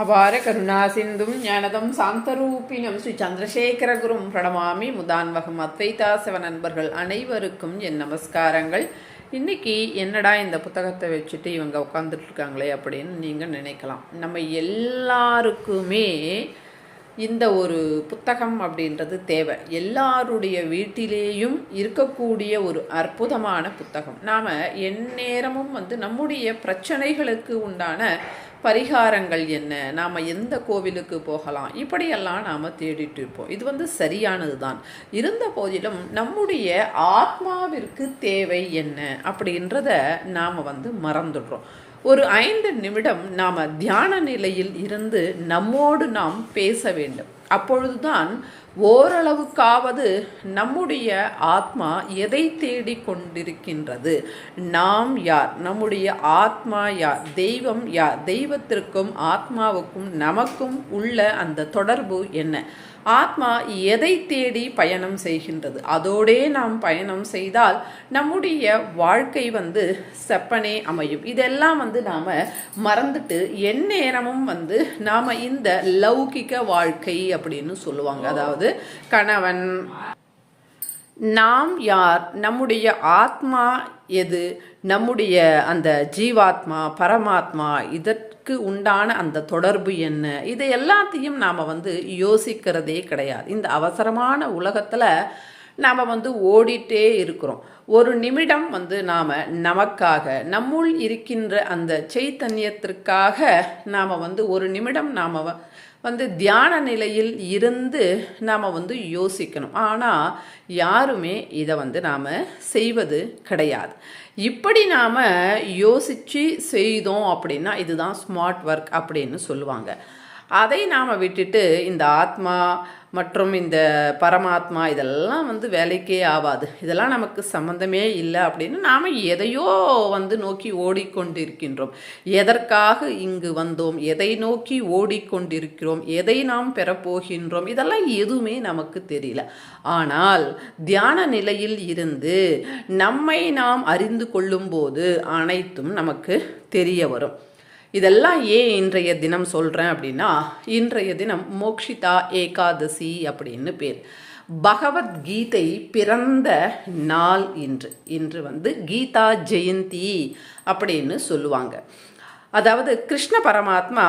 அபார கருணாசிந்தும் ஞானதம் சாந்தரூபினம் ஸ்ரீ சந்திரசேகரகுரும் பிரணமாமி முதான்வகம் அத்வைதாசவ நண்பர்கள் அனைவருக்கும் என் நமஸ்காரங்கள். இன்னைக்கு என்னடா இந்த புத்தகத்தை வச்சுட்டு இவங்க உட்காந்துட்டு இருக்காங்களே அப்படின்னு நீங்கள் நினைக்கலாம். நம்ம எல்லாருக்குமே இந்த ஒரு புத்தகம் அப்படின்றது தேவை. எல்லாருடைய வீட்டிலேயும் இருக்கக்கூடிய ஒரு அற்புதமான புத்தகம். நாம் எந்நேரமும் வந்து நம்முடைய பிரச்சனைகளுக்கு உண்டான பரிகாரங்கள் என்ன? நாம் எந்த கோவிலுக்கு போகலாம்? இப்படியெல்லாம் நாம் தேடிட்டு இருப்போம். இது வந்து சரியானது தான் இருந்த போதிலும் நம்முடைய ஆத்மாவிற்கு தேவை என்ன அப்படின்றத நாம் வந்து மறந்துடுறோம். ஒரு ஐந்து நிமிடம் நாம் தியான நிலையில் இருந்து நம்மோடு நாம் பேச வேண்டும். அப்பொழுதுதான் ஓரளவுக்காவது நம்முடைய ஆத்மா எதை தேடி கொண்டிருக்கின்றது நாம் யார்? நம்முடைய ஆத்மா யார்? தெய்வம் யார்? தெய்வத்திற்கும் ஆத்மாவுக்கும் நமக்கும் உள்ள அந்த தொடர்பு என்ன? ஆத்மா எதை தேடி பயணம் செய்கின்றது? அதோடே நாம் பயணம் செய்தால் நம்முடைய வாழ்க்கை வந்து செப்பனே அமையும். இதெல்லாம் வந்து நாம் மறந்துட்டு எந்நேரமும் வந்து நாம் இந்த லௌகிக வாழ்க்கை அப்படின்னு சொல்லுவாங்க. அதாவது கணவன் நாம் யார் நம்முடைய ஆத்மா எது நம்முடைய அந்த ஜீவாத்மா பரமாத்மா இதற்கு உண்டான அந்த தொடர்பு என்ன? இது எல்லாத்தையும் நாம் வந்து யோசிக்கிறதே கிடையாது. இந்த அவசரமான உலகத்தில் நாம் வந்து ஓடிட்டே இருக்கிறோம். ஒரு நிமிடம் வந்து நாம் நமக்காக நம்முள் இருக்கின்ற அந்த சைத்தன்யத்திற்காக நாம் வந்து ஒரு நிமிடம் நாம் வந்து தியான நிலையில் இருந்து நாம் வந்து யோசிக்கணும். ஆனால் யாருமே இதை வந்து நாம் செய்வது கிடையாது. இப்படி நாம் யோசித்து செய்தோம் அப்படின்னா இதுதான் ஸ்மார்ட் ஒர்க் அப்படின்னு சொல்லுவாங்க. அதை நாம் விட்டுட்டு இந்த ஆத்மா மற்றும் இந்த பரமாத்மா இதெல்லாம் வந்து வேலைக்கே ஆகாது இதெல்லாம் நமக்கு சம்மந்தமே இல்லை அப்படின்னு நாம் எதையோ வந்து நோக்கி ஓடிக்கொண்டிருக்கின்றோம். எதற்காக இங்கு வந்தோம்? எதை நோக்கி ஓடிக்கொண்டிருக்கிறோம்? எதை நாம் பெறப்போகின்றோம்? இதெல்லாம் எதுவுமே நமக்கு தெரியல. ஆனால் தியான நிலையில் இருந்து நம்மை நாம் அறிந்து கொள்ளும்போது அனைத்தும் நமக்கு தெரிய வரும். இதெல்லாம் ஏன் இன்றைய தினம் சொல்கிறேன் அப்படின்னா இன்றைய தினம் மோக்ஷிதா ஏகாதசி அப்படின்னு பேர். பகவத்கீதை பிறந்த நாள் இன்று. இன்று வந்து கீதா ஜெயந்தி அப்படின்னு சொல்லுவாங்க. அதாவது கிருஷ்ண பரமாத்மா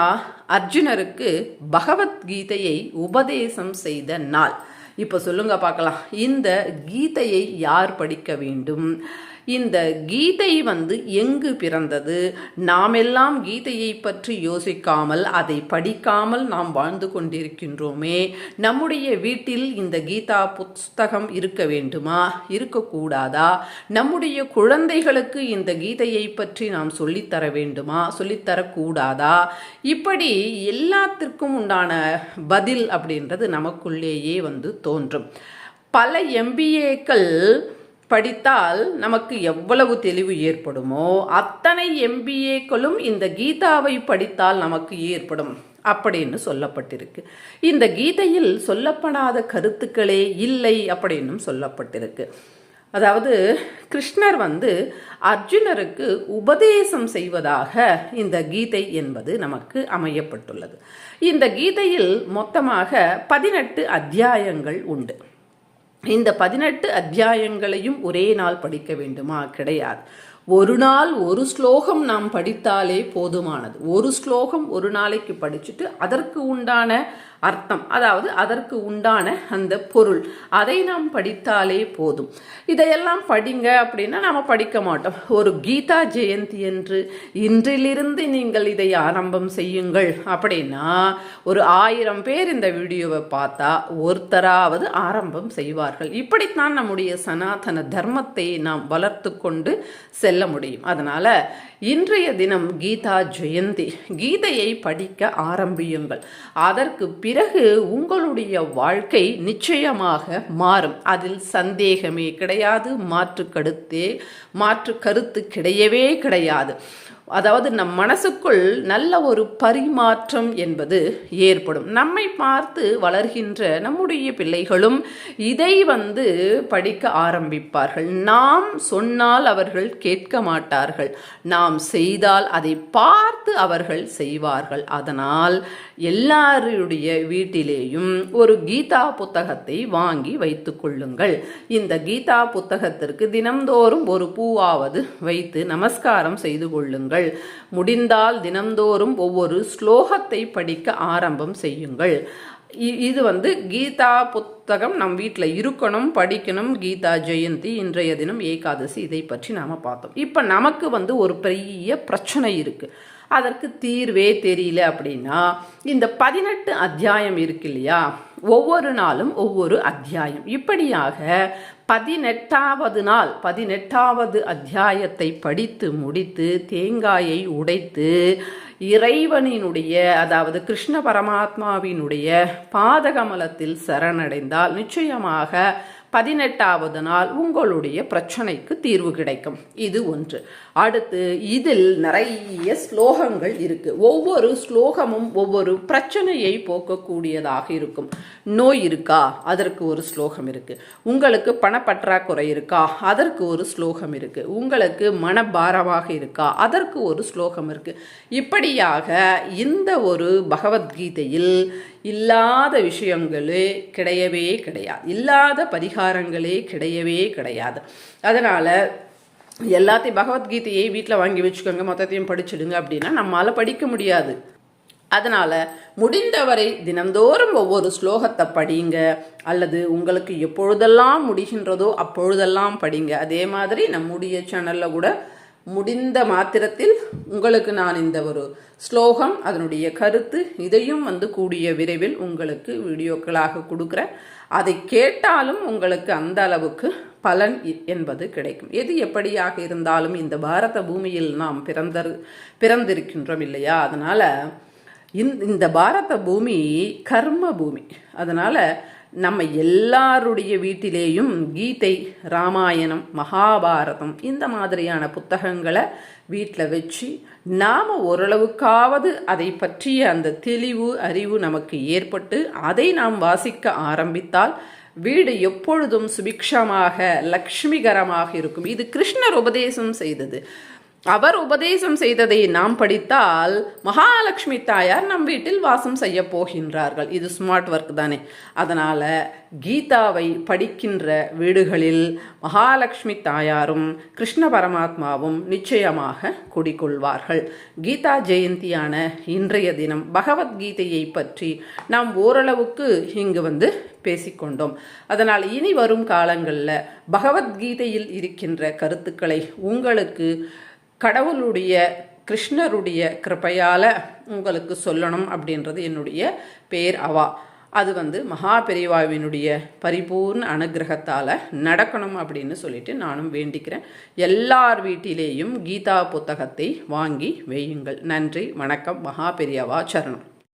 அர்ஜுனருக்கு பகவத்கீதையை உபதேசம் செய்த நாள். இப்போ சொல்லுங்க பார்க்கலாம். இந்த கீதையை யார் படிக்க வேண்டும்? இந்த கீதை வந்து எங்கு பிறந்தது? நாமெல்லாம் கீதையை பற்றி யோசிக்காமல் அதை படிக்காமல் நாம் வாழ்ந்து கொண்டிருக்கின்றோமே. நம்முடைய வீட்டில் இந்த கீதா புஸ்தகம் இருக்க வேண்டுமா? இருக்கக்கூடாதா? நம்முடைய குழந்தைகளுக்கு இந்த கீதையை பற்றி நாம் சொல்லித்தர வேண்டுமா? சொல்லித்தரக்கூடாதா? இப்படி எல்லாத்திற்கும் உண்டான பதில் அப்படின்றது நமக்குள்ளேயே வந்து தோன்றும். பல எம்பிஏக்கள் படித்தால் நமக்கு எவ்வளவு தெளிவு ஏற்படுமோ அத்தனை எம்பிஏக்களும் இந்த கீதாவை படித்தால் நமக்கு ஏற்படும் அப்படின்னு சொல்லப்பட்டிருக்கு. இந்த கீதையில் சொல்லப்படாத கருத்துக்களே இல்லை அப்படின்னும் சொல்லப்பட்டிருக்கு. அதாவது கிருஷ்ணர் வந்து அர்ஜுனருக்கு உபதேசம் செய்வதாக இந்த கீதை என்பது நமக்கு அமையப்பட்டுள்ளது. இந்த கீதையில் மொத்தமாக பதினெட்டு அத்தியாயங்கள் உண்டு. இந்த பதினெட்டு அத்தியாயங்களையும் ஒரே நாள் படிக்க வேண்டுமா? கிடையாது. ஒரு நாள் ஒரு ஸ்லோகம் நாம் படித்தாலே போதுமானது. ஒரு ஸ்லோகம் ஒரு நாளைக்கு படிச்சுட்டு அதற்கு உண்டான அர்த்தம். அதாவது அதற்கு உண்டான அந்த பொருள். அதை நாம் படித்தாலே போதும். இதையெல்லாம் படிங்க அப்படின்னா நாம் படிக்க மாட்டோம். ஒரு கீதா ஜெயந்தி என்று இன்றிலிருந்து நீங்கள் இதை ஆரம்பம் செய்யுங்கள். அப்படின்னா ஒரு ஆயிரம் பேர் இந்த வீடியோவை பார்த்தா ஒருத்தராவது ஆரம்பம் செய்வார்கள். இப்படித்தான் நம்முடைய சனாதன தர்மத்தை நாம் வளர்த்து கொண்டு செல்ல முடியும். அதனால இன்றைய தினம் கீதா ஜெயந்தி கீதையை படிக்க ஆரம்பியுங்கள். அதற்கு பிறகு உங்களுடைய வாழ்க்கை நிச்சயமாக மாறும். அதில் சந்தேகமே கிடையாது மாற்று கருத்தே மாற்று கருத்து கிடையவே கிடையாது. அதாவது நம் மனசுக்குள் நல்ல ஒரு பரிமாற்றம் என்பது ஏற்படும். நம்மை பார்த்து வளர்கின்ற நம்முடைய பிள்ளைகளும் இதை வந்து படிக்க ஆரம்பிப்பார்கள். நாம் சொன்னால் அவர்கள் கேட்க மாட்டார்கள். நாம் செய்தால் அதை பார்த்து அவர்கள் செய்வார்கள். அதனால் எல்லாருடைய வீட்டிலேயும் ஒரு கீதா புத்தகத்தை வாங்கி வைத்து கொள்ளுங்கள். இந்த கீதா புத்தகத்திற்கு தினம்தோறும் ஒரு பூவாவது வைத்து நமஸ்காரம் செய்து கொள்ளுங்கள். முடிந்தால் தினம்தோறும் ஒவ்வொரு ஸ்லோகத்தை படிக்க ஆரம்பம் செய்யுங்கள். இ- இது வந்து கீதா புத்தகம் நம் வீட்டில் இருக்கணும் படிக்கணும். கீதா ஜெயந்தி இன்றைய தினம் ஏகாதசி இதை பற்றி நாம் பார்த்தோம். இப்போ நமக்கு வந்து ஒரு பெரிய பிரச்சனை இருக்குது அதற்கு தீர்வே தெரியல அப்படின்னா இந்த பதினெட்டு அத்தியாயம் இருக்கு இல்லையா? ஒவ்வொரு நாளும் ஒவ்வொரு அத்தியாயம். இப்படியாக பதினெட்டாவது நாள் பதினெட்டாவது அத்தியாயத்தை படித்து முடித்து தேங்காயை உடைத்து இறைவனினுடைய அதாவது கிருஷ்ண பரமாத்மாவினுடைய பாதகமலத்தில் சரணடைந்தால் நிச்சயமாக பதினெட்டாவது நாள் உங்களுடைய பிரச்சனைக்கு தீர்வு கிடைக்கும். இது ஒன்று. அடுத்து இதில் நிறைய ஸ்லோகங்கள் இருக்கு. ஒவ்வொரு ஸ்லோகமும் ஒவ்வொரு பிரச்சனையை போக்கக்கூடியதாக இருக்கும். நோய் இருக்கா? அதற்கு ஒரு ஸ்லோகம் இருக்கு. உங்களுக்கு பணப்பற்றாக்குறை இருக்கா? அதற்கு ஒரு ஸ்லோகம் இருக்கு. உங்களுக்கு மனபாரமாக இருக்கா? அதற்கு ஒரு ஸ்லோகம் இருக்கு. இப்படியாக இந்த ஒரு பகவத்கீதையில் இல்லாத விஷயங்களே கிடையவே கிடையாது. இல்லாத பரிகாரங்களே கிடையவே கிடையாது. அதனால் எல்லாத்தையும் பகவத்கீதையை வீட்டில் வாங்கி வச்சுக்கோங்க மொத்தத்தையும் படிச்சிடுங்க அப்படின்னா நம்மளால் படிக்க முடியாது. அதனால் முடிந்தவரை தினந்தோறும் ஒவ்வொரு ஸ்லோகத்தை படிங்க. அல்லது உங்களுக்கு எப்பொழுதெல்லாம் முடிகின்றதோ அப்பொழுதெல்லாம் படிங்க. அதே மாதிரி நம்முடைய சேனலில் கூட முடிந்த மாத்திரத்தில் உங்களுக்கு நான் இந்த ஒரு ஸ்லோகம் அதனுடைய கருத்து இதையும் வந்து கூடிய விரைவில் உங்களுக்கு வீடியோக்களாக கொடுக்குறேன். அதை கேட்டாலும் உங்களுக்கு அந்த அளவுக்கு பலன் இ- என்பது கிடைக்கும். எது எப்படியாக இருந்தாலும் இந்த பாரத பூமியில் நாம் பிறந்தர் பிறந்திருக்கின்றோம் இல்லையா? அதனால் இந்த பாரத பூமி கர்ம பூமி. அதனால் நம்ம எல்லாருடைய வீட்டிலேயும் கீதை ராமாயணம் மகாபாரதம் இந்த மாதிரியான புத்தகங்களை வீட்டில் வச்சு நாம் ஓரளவுக்காவது அதை பற்றிய அந்த தெளிவு அறிவு நமக்கு ஏற்பட்டு அதை நாம் வாசிக்க ஆரம்பித்தால் வீடு எப்பொழுதும் சுபிக்ஷமாக லக்ஷ்மிகரமாக இருக்கும். இது கிருஷ்ணர் உபதேசம் செய்தது. அவர் உபதேசம் செய்ததை நாம் படித்தால் மகாலட்சுமி தாயார் நம் வீட்டில் வாசம் செய்ய போகின்றார்கள். இது ஸ்மார்ட் ஒர்க் தானே. அதனால் கீதாவை படிக்கின்ற வீடுகளில் மகாலட்சுமி தாயாரும் கிருஷ்ண பரமாத்மாவும் நிச்சயமாக குடிக்கொள்வார்கள் கீதா ஜெயந்தியான இன்றைய தினம் பகவத்கீதையை பற்றி நாம் ஓரளவுக்கு இங்கு வந்து பேசிக்கொண்டோம். அதனால் இனி வரும் காலங்களில் பகவத்கீதையில் இருக்கின்ற கருத்துக்களை உங்களுக்கு கடவுளுடைய கிருஷ்ணருடைய கிருபையால் உங்களுக்கு சொல்லணும் அப்படின்றது என்னுடைய பேர் அவா. அது வந்து மகா பெரியவாவினுடைய பரிபூர்ண அனுகிரகத்தால் நடக்கணும் அப்படின்னு சொல்லிட்டு நானும் வேண்டிக்கிறேன். எல்லார் வீட்டிலேயும் கீதா புத்தகத்தை வாங்கி வையுங்கள். நன்றி வணக்கம் மகா பெரியவா சரணம்.